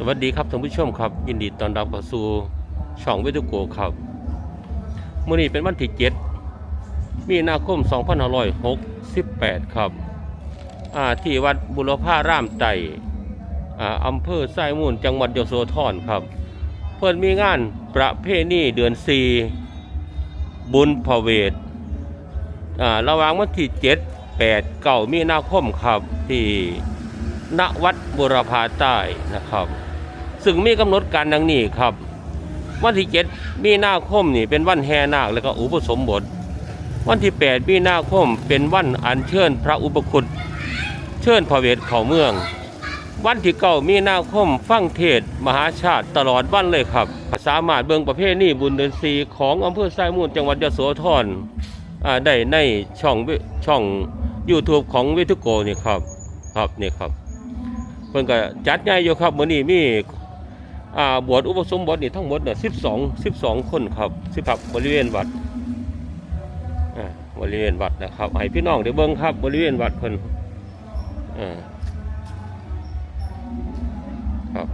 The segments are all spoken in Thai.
สวัสดีครับท่านผู้ชมครับ ยินดีต้อนรับเข้าสู่ช่องวิทยุโกครับมื้อนี้เป็นวันที่7มีนาคม 2568 ครับที่วัดบุรพารามไต่อ่าอำเภอไส้มูลจังหวัดยโสธรครับ เพิ่อนมีงานประเพณีเดือน4บุญพระเวทระหว่างวันที่7 8 9มีนาคมครับที่ณวัดบุรพาใต้นะครับ ซึ่งมีกำหนดการดังนี้ครับ วันที่เจ็ดมีนาคมนี่เป็นวันแห่นาคแล้วก็อุปสมบท วันที่แปดมีนาคมเป็นวันอัญเชิญพระอุปคุตเชิญพระเวทเข้าเมือง วันที่เก้ามีนาคมฟังเทศมหาชาติตลอดวันเลยครับ สามารถเบิ่งประเภทนี้บุญเดือนสีของอำเภอไซมูลจังหวัดยโสธรอ่าได้ในช่องช่อง YouTube ของวิทุโกนี่ครับครับนี่ครับเพิ่นก็จัดใหญ่อยู่ครับมื้อนี้มี อ่าบวชอุปสมบทนี่ทั้งหมดน่ะ12 12คนครับสิครับบริเวณวัดอ่าบริเวณวัดนะครับให้พี่น้องได้เบิ่งครับ บริเวณวัดเพิ่นอ่าครับ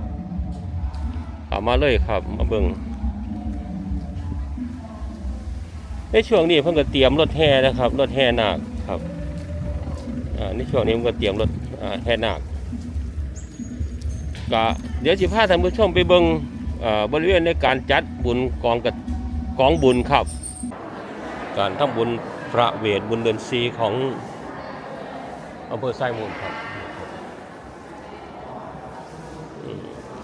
เอามาเลยครับมาเบิ่งในช่วงนี้เพิ่นก็เตรียมรถแห่นะครับรถแห่นาคครับอ่าในช่วงนี้เพิ่นก็เตรียมรถอ่าแห่นาคก็ เดี๋ยวสิพาท่านผู้ชมไปเบิงบริเวณในการจัดบุญกองกับกองบุญครับ การทำบุญพระเวทบุญเดือนสีของอำเภอไซมูลครับ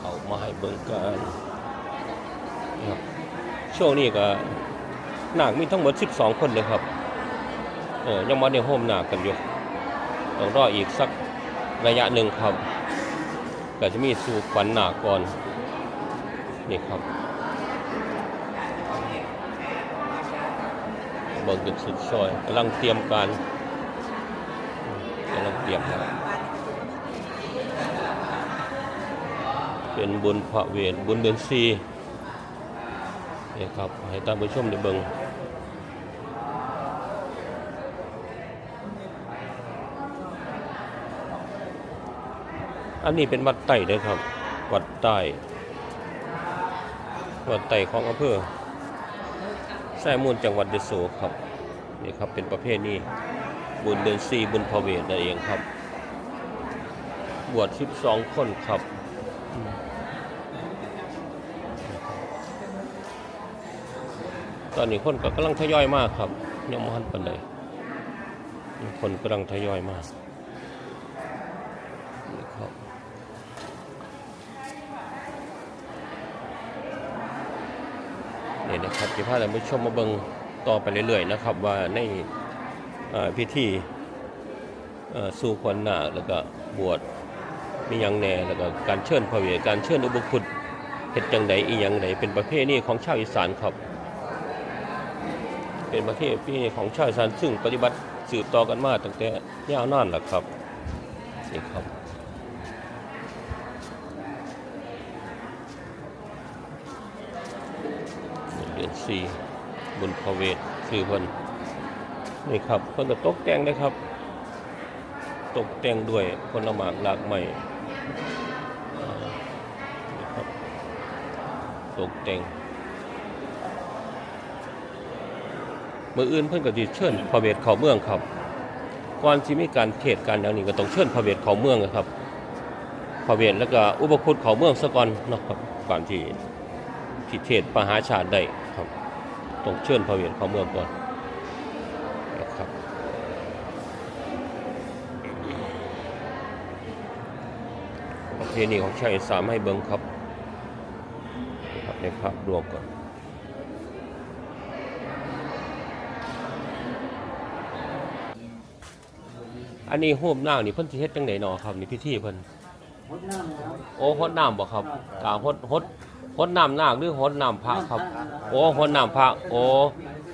เอามาให้เบิ่งกันครับช่วงนี้ก็นาคมีทั้งหมด 12 คนเลยครับเออยังมาในโฮมนาคกันอยู่ต้องรออีกสักระยะหนึ่งครับ ก็จะมีสู่ขวัญหนาก่อน นี่ครับเบิกจุดสุดซอยกำลังเตรียมการกำลังเตรียมครับเป็นบุญพระเวทบุญเดือนซีนี่ครับ ให้ท่านผู้ชมได้เบิ่ง อันนี้เป็นวัดไต่เลยครับ วัดใต้วัดไต่ของอำเภอแส่มูลจังหวัดเดโซครับนี่ครับเป็นประเภทนี้บุญเดือนซีบุญพระเวทนั่นเองครับ บวช12คนครับตอนนี้คนก็กำลังทยอยมากครับยังมันปานใดคนกำลังทยอยมากนี่ครับ นี่นะครับที่พาท่านผู้ชมมาเบิ่งต่อไปเรื่อยๆนะครับ ว่าในพิธีสู่ขวัญนาคแล้วก็บวชมียังแหน่แล้วก็การเชิญพระเวทการเชิญอุปคุตเฮ็ดจังใดอีหยังใดเป็นประเพณีของชาวอีสานครับ เป็นประเพณีของชาวอีสานซึ่งปฏิบัติสืบต่อกันมาตั้งแต่ยาวนานแหล้วครับนี่ครับ เดือน สี่บุญพะเวทคือเพิ่นนี่ครับเพิ่นก็ตกแต่งได้ครับ ตกแต่งด้วยผลไม้หลากไม้อ่านี่ครับตกแต่งเมื่ออื่นเพิ่นก็สิเชิญพระเวทเข้าเมืองครับ ก่อนสิมีการเทศการอย่างนี้ก็ต้องเชิญพระเวทเข้าเมืองนะครับพระเวทแล้วก็อุปคุตเข้าเมืองซะก่อนนะครับก่อนที่ที่เทศประหาชาติได้ ครับต้องเชิญพระเวทเข้าเมืองก่อนนะครับประเพณีของชาวอีสานให้เบิ่งครับนะครับในภาพรวมก่อนอันนี้โฮมนางนี่เพิ่นสิเฮ็ดจังได๋เนาะครับนี่พิธีเพิ่นโอ้ฮดน้ำบ่ครับกาฮดฮด ดน้ำนาคหรือฮดน้ำพระครับ โอ้ฮดน้ำพระ โอ้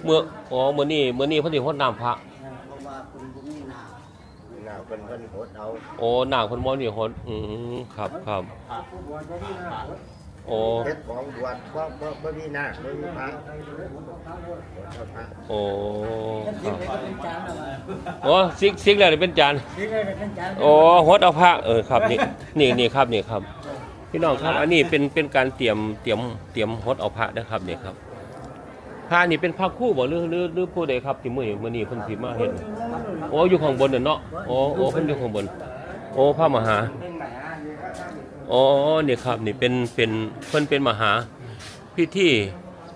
เมื่อโอ้มื้อนี้มื้อนี้เพิ่นสิฮดน้ำพระ เพราะว่าคุณบุมีน้หน้าเป็นเพิ่นโหดเอาโอ้นาคเพิ่นบ่นี่ฮดอืมครับครับำผู้บวชจะที่น้ำหดโอ้ เฮ็ดของบวชเพราะเพราะบ่มีหน้าบ่มีพระบวชพระโอ้คสิรับเลยก็เป็นจานแล้วโอ้ซิกซิกแล้วนี่เป็นจาน สิเลยก็เป็นจานโอ้ฮดเอาพระเออครับนี่นี่นี่ครับนี่ครับ พิพี่น้องครับ อันนี้เป็นเป็นการเตรียมเตรียมเตรียมฮดเอาพระนะครับเนี่ยครับพระนี่เป็นพระคู่บ่หรือหรือหรือผู้ใดครับที่มื้อนี้มื้อนี้เพิ่นสิมาเฮ็ดโอ้อยู่ข้างบนน่ะเนาะโอ้โอ้เพิ่นอยู่ข้างบน โอ้พระมหาเป็นหมาเนี่ยก็ตั้งอยู่อ๋อนี่ครับนี่เป็นเป็นเพิ่นเป็นมหาพิธี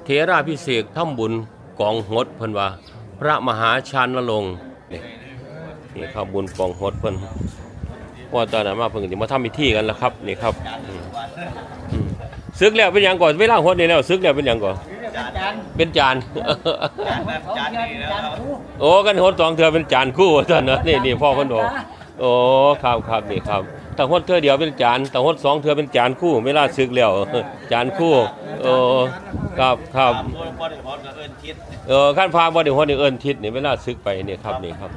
เทราพิเศษกทำบุญกองหดเพิ่นว่า พระมหาชานลงค์นี่นี่ครับบุญกองหดเพิ่น ว่าตอนนั้นมาเพิ่นสิมาทำพิธีกันแล้วครับนี่ครับอืมอืมซึกแล้วเป็นหยังก่อนเวลาหดนี่แล้วซึกแล้วเป็นหยังก่อนเป็นจานจานนี่แล้วโอ้กันหดสองเทือเป็นจานคู่ท่านเนอะนี่นี่พ่อคนบอกโอ้ครับครับนี่ครับแต่หดเทือเดียวเป็นจานแต่หดสองเทือเป็นจานคู่เวลาซึกแล้วจานคู่โอ้ครับครับบ่บ่ได้ฮอดก็เอิ้นทิศเออขั้นพาบ่ได้หดนี่เอิ้นทิศนี่เวลาซึกไปนี่ครับนี่ครับ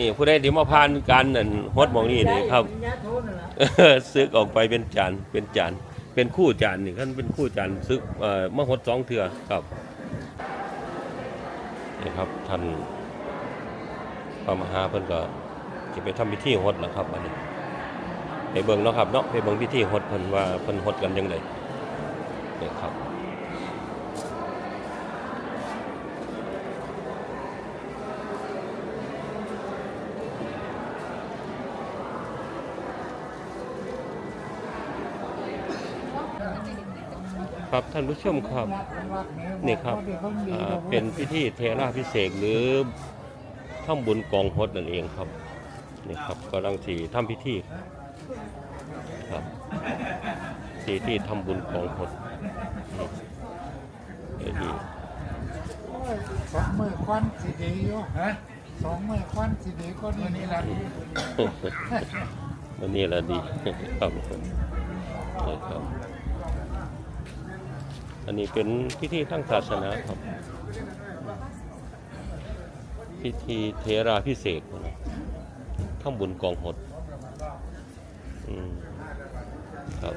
นี่ผู้ใดที่มาผ่านการนั่นหดหมองนี่นี่ครับซึกออกไปเป็นจานเป็นจานเป็นคู่จานนี่ขั้นเป็นคู่จานซึกเอ่อมาหดสองเทือครับนี่ครับท่านพระมหาเพิ่นก็จะไปทำพิธีหดแล้วครับอันนี้ไปเบิ่งเนาะครับเนาะไปเบิ่งพิธีหดเพิ่นว่าเพิ่นหดกันยังไง ครับท่านผู้ชมครับนี่ครับอ่าเป็นพิธีเทราพิเศษกหรือทำบุญกองหดนั่นเองครับนี่ครับกำลังสีทำพิธีครับที่ที่ทำบุญกองหดนี่เดี๋ยวดีสองมือควันสีดีอยู่ฮะสองมือควันสีดีก็นี่นี่แหละวันนี้ละดีครับนี่ครับ อันนี้เป็นพิธีทางศาสนาครับ พิธีเทราพิเศษกนะทำบุญกองหดอืมครับ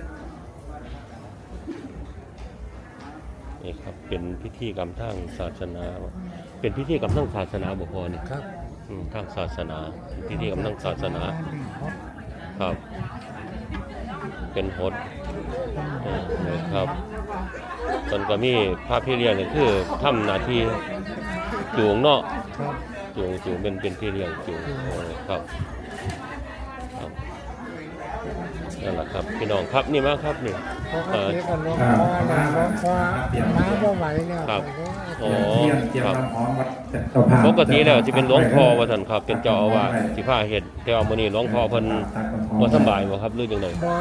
นี่ครับเป็นพิธีกรรมทางศาสนา เป็นพิธีกรรมทางศาสนาบุพอนี่ครับอืมทางศาสนาเป็นพิธีกรรมทางศาสนาครับ เป็นหดเออนะครับ ตอนก็มีพระพี่เลี้ยงนี่คือทำหน้าที่จูงเนาะครับจูงจูงเป็นเป็นพี่เลี้ยงจูงโอ้ครับครับนั่นแหละครับพี่น้องครับนี่มาครับนี่ปกติก็ลงคอแล้วลงคอมาบ่ไหวแล้วครับอ๋อเตรียมเตรียมครับความพร้อมวัดเจ้าภาพปกติแล้วที่เป็นหลวงพ่อว่าท่านครับ เป็นเจ้าอาวาสสิพาเฮ็ดแต่ว่ามื้อนี้หลวงพ่อเพิ่นบ่สำบายบ่ครับหรือจังไดบ่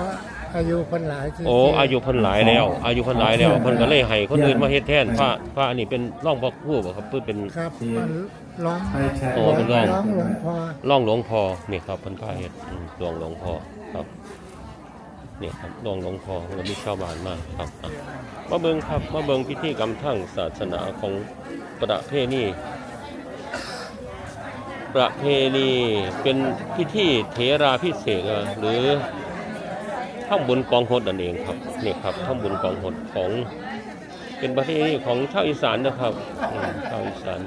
อายุเพิ่นหลายสิโอ้อายุเพิ่นหลายแล้ว อายุเพิ่นหลายแล้วเพิ่นก็เลยให้คนอื่นมาเฮ็ดแทนพระพระอันนี้เป็นร่องพ่อครูบ่ครับเพิ่นเป็น ครับมันร้องไม่ใช่โอ้เป็นร้อง ร้องหลวงพ่อร่องหลวงพ่อนี่ครับเพิ่นพาเฮ็ดอืมร่องหลวงพ่อครับนี่ครับร่องหลวงพ่อเพิ่นก็มีชาวบ้านมาครับอะมาเบิ่งครับมาเบิ่งพิธีกรรมทางศาสนาของประเพณีประเพณีเป็นพิธีเทราพิเศษกอะหรือ ทำบุญกองหดนั่นเองครับนี่ครับทำบุญกองหดของเป็นประเพณีของชาวอีสานนะครับชาวอีสาน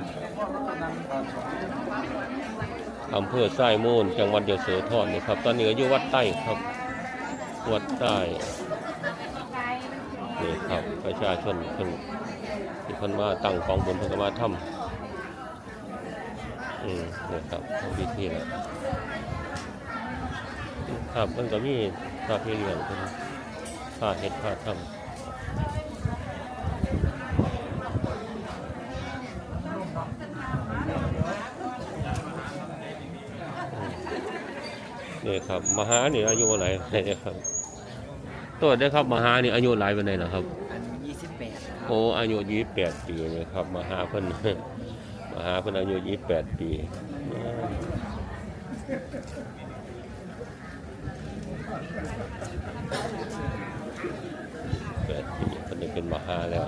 อำเภอไส้มูลจังหวัดเดียโสธรนี่ครับ ตอนนี้ก็อยู่วัดใต้ครับ วัดใต้นี่ครับประชาชนเพิ่นที่เพิ่นมาตั้งกองบุญพิ่นก็มาทำอืมนี่ครับทำพิธีแล้วครับมันก็มี พระพี่เลี้ยงเพิ่นพาเฮ็ดพาทำนี่ครับ มหานี่อายุอะไรเนี่ยครับ ตัวได้ครับ มหานี่อายุหลายปานใดล่ะครับอันยี่สิบแปดโอ้อายุยี่แปดปีนี่ครับ มหาเพิ่นมหาเพิ่นอายุยี่แปดปี แปดปีเพิ่นได้เป็นมหาแล้ว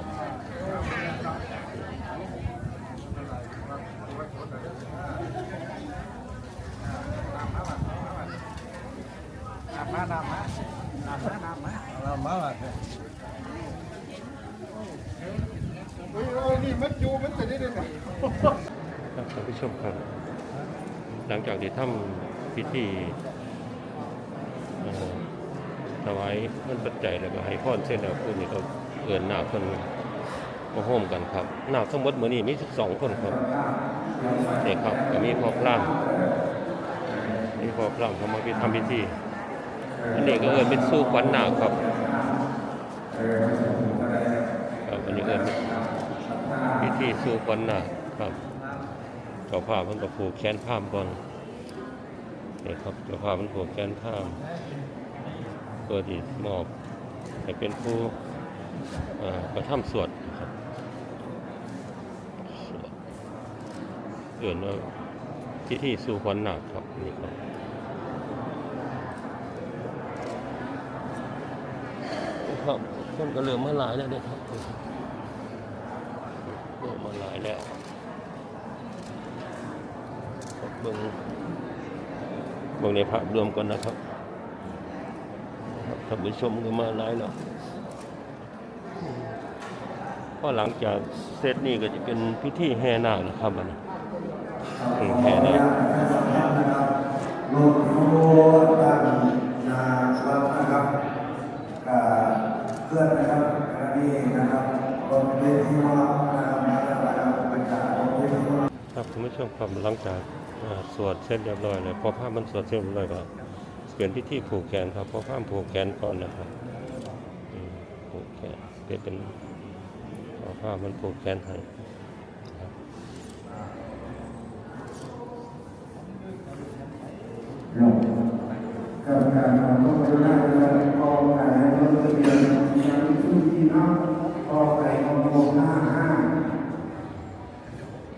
มาน้ำมาน้ำมาน้ำมาเรามาว่าเฮ้ยนี่มันอยู่มันจะได้ได้ไงครับท่านผู้ชมครับ หลังจากที่ทำพิธี ถวายเงินปัจจัยแล้วก็ให้พรเสร็จแล้วผู้นี้ก็เอิ้นนาคเพิ่นมาโฮมกันครับหนาทั้งหมดมือนี้มี12คนครับเนี่ครับก็มีพ่อพรามมีพ่อพรามเขามาทำพิธีอันนี้ก็เอิ้นเป็นสู้ขวัญนาครับครับอันนี้เอิ้นพิธีสู้ขวัญนาครับเจ้าภาพเพิ่นก็ผูกแขนพามก่อนนี่ครับเจ้าภาพมันผูกแขนพาม เพื่อที่มอบให้เป็นผู้เอ่อกระทำสวดครับเอื่นว่าพิธีสู่ขวัญหนักครับนี่ครับครับคนก็เริ่มมาหลายแล้วเนี่ยครับเริ่มมาหลายแล้วเบิ่งเบิ่งในภาพรวมก่อนนะครับ ท่านผู้ชมก็มาหลายแล้วพอหลังจากเสร็จนี่ก็จะเป็นพิธีแห่นาคนะครับอันนี้อืมแห่นาครถโน้ตั้งนาครับนะครับกับเพื่อนนะครับคณะนี้นะครับรถเวทีวัดนะครับมาแล้วนะครับเป็นการรถเวทีวัดครับท่านผู้ชมครับหลังจากอ่าสวดเสร็จเรียบร้อยแล้วพอภาพมันสวดเสร็จเรียบร้อยก็ เปลี่ยนพิธีผูกแขนครับเพอภาพผูกแขนก่อนนะครับผูกแขนเปลี่ยนเป็นพอภามันผูกแขนให้ครับกรรมการทำต้องไปได้เลยกองไก่รถทะเบียนยังชื่อที่น้ำกองไก่กองโมห้าห้า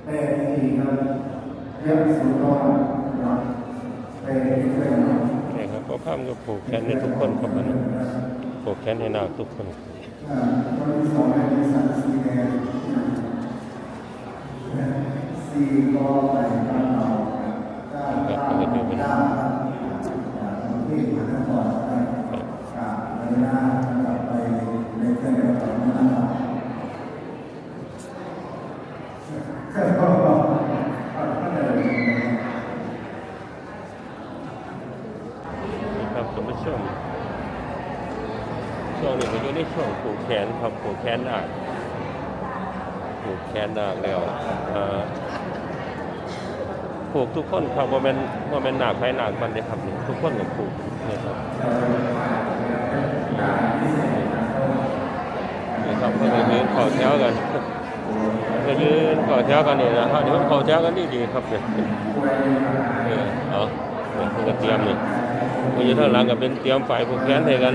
แปดสี่ครับเรียกสุดอนนะแปดสี่ครับใช่ครับพอ ข้ามก็ผูกแขนให้ทุกคนครับนะผูกแขนให้นาคทุกคนอ่าวันที่สองในที่สันสีแดงสี่กองไก่กองเราเก้าเก้าก็จะเป็นเก้าที่มหานครนะครับกาเวลานะครับไปในเครื่องกระเป๋านะครับก็ก็เลย ครับท่านผู้ชมช่วงนี้ก็อยู่ ในช่วงผูกแขนครับผูกแขนนาคผูกแขนนาคแล้วผูกทุกคนครับว่าเป็นว่าเป็นนาคใครนาคมันเลยครับทุกคนก็ผูกนี่ครับนี่ครับเพื่อนก็ยืนขอแถวกันก็ยืนขอแถวกันนี่นะครับนี่มันขอแถวกันดีดีๆครับเนี่ยเออเอาเนี่ยเพื่อเตรียมนี่มันอยู่าหลังก็เป็นเตรียมฝ่ายผูกแขนให้กัน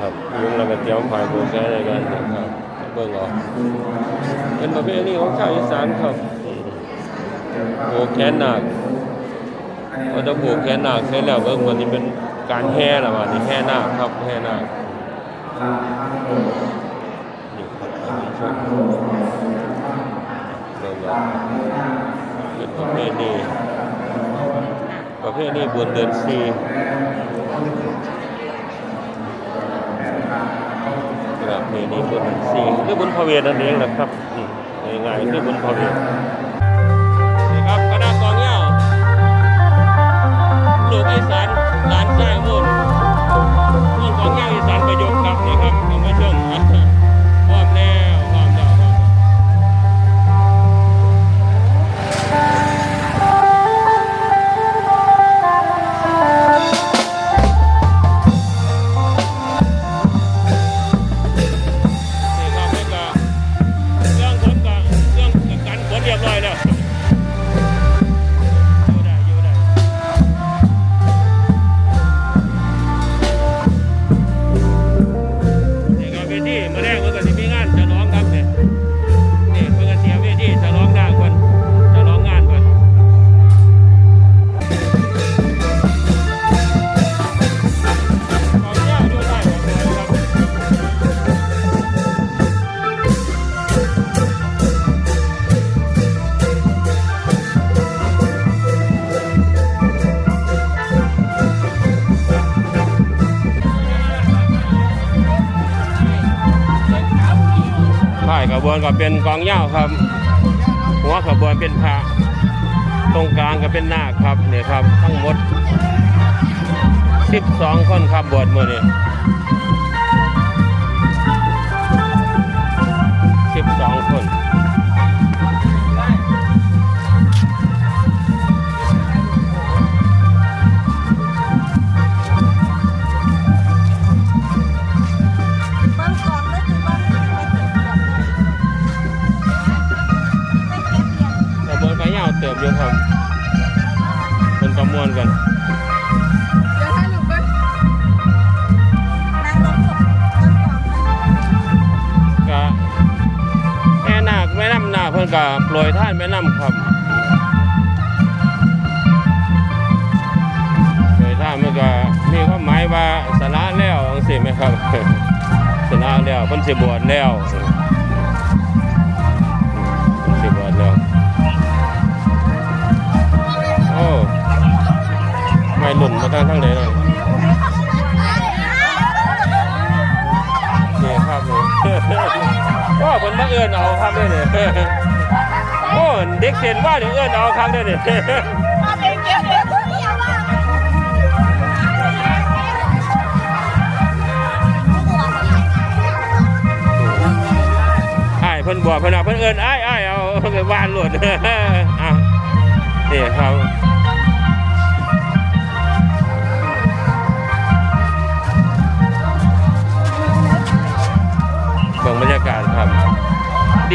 ครับยุงเราก็เตรียมฝ่ายผูกแขนให้กันนะครับเบิ่งออกเป็นประเพณีของชาวอีสานครับอืมผูกแขนหนักพอจะผูกแขนหนักเสร็จแล้วก็วันนี้เป็นการแห่ละวันนี้แห่หนาคครับแห่นาคนี่ครับท่านผู้ชมเบิ่งเอาเป็นประเพณีประเภทนี้บุญเดือนสี่ ประเพณีบุญเดือนสี่คือบุญพระเวทนั่นเองแหละครับง่ายๆคือบุญพระเวทนี่ครับคณะกองเหย้าลูกอีสานหลานชายมุ่นมุ่นกองเงี้ยอีสานประยุกต์ครับนี่ครับ ขนายขบวนก็เป็นกองเหย้าครับ หัวขบวนเป็นพระตรงกลางก็เป็นนาคครับเนี่ยครับ ทั้งหมดสิบสองคนครับบวชมือนี่สิบสองคน เป็นประมวลกันเดี๋ยวให้หนูก็นั่งลงศพบางกองก็แม่นาคแม่น้ำนาเพิ่นก็โปรยท่านแม่น้ำครับโปรยท่านมันก็มีความหมายว่าสละแล้วจังซี่ไหมครับสละแล้วเพิ่นสิบวชแล้วสิบวชแล้วโอ้ ไม่หลุ่นมาทางทางไหนเลยนี่ครับนี่โอ้เพิ่นมาเอื้อนเอาครับเด้อเนี่ยโอ้เด็กเส้นว่าเดี๋ยวเอื้อนเอาครับเด้อเนี่ยมาไปเก็บเรียนที่ยาว่าอ้ายเพิ่นบอกเพิ่นเอาเพิ่นเอิ้นอ้ายอ้ายเอาเพิ่นก็วานโลดอะนี่ครับ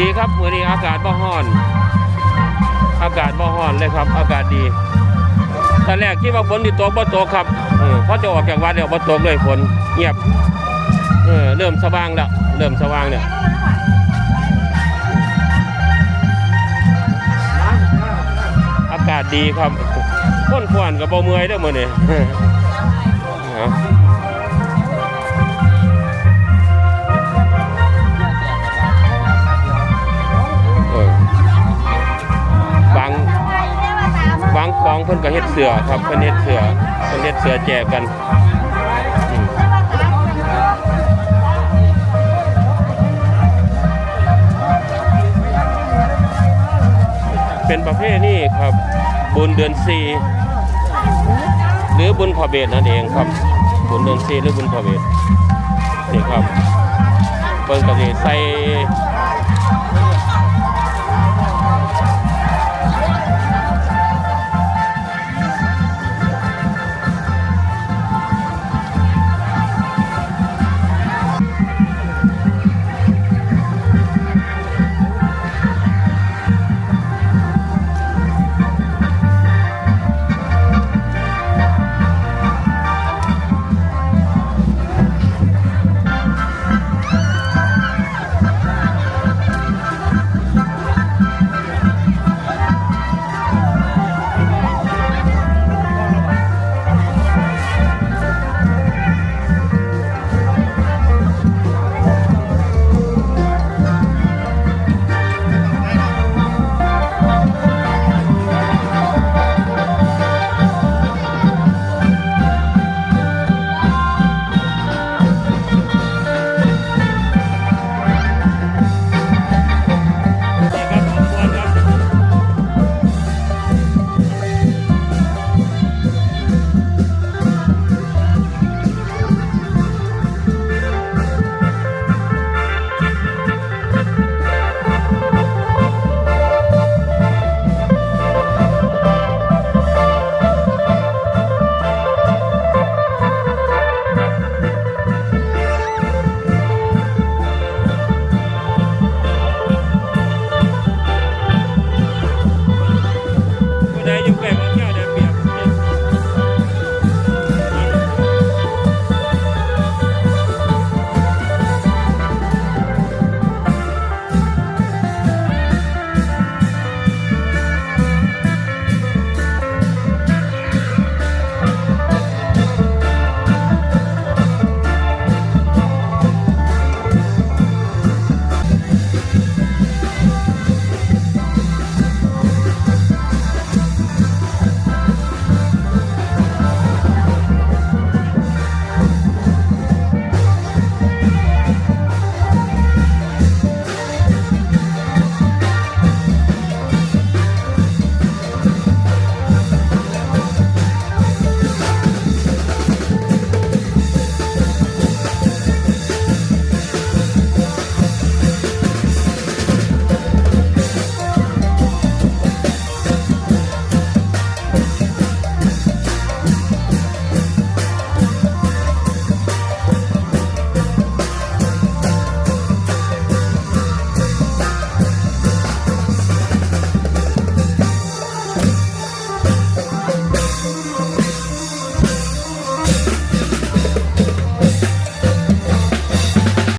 ดีครับมื้อนี้อากาศบ่ร้อน อากาศบ่ร้อนเลยครับ อากาศดีตอนแรกคิดว่าฝนสิตกบ่ตกครับเออพอจะออกจากวัดแล้วบ่ตกเลยฝนเงียบเออเริ่มสว่างแล้วเริ่มสว่างเนี่ยอากาศดีครับพ้นควันกับเบาเมื่อยเด้อมื้อนี้เอา เพิ่นก็เฮ็ดเสือครับเพิ่นเฮ็ดเสือเพิ่นเฮ็ดเสือแจกกันเป็นประเภทนี้ครับบุญเดือนสี่หรือบุญพระเบศนั่นเองครับบุญเดือนสี่หรือบุญพระเบศนี่ครับเพิ่นก็สิใส่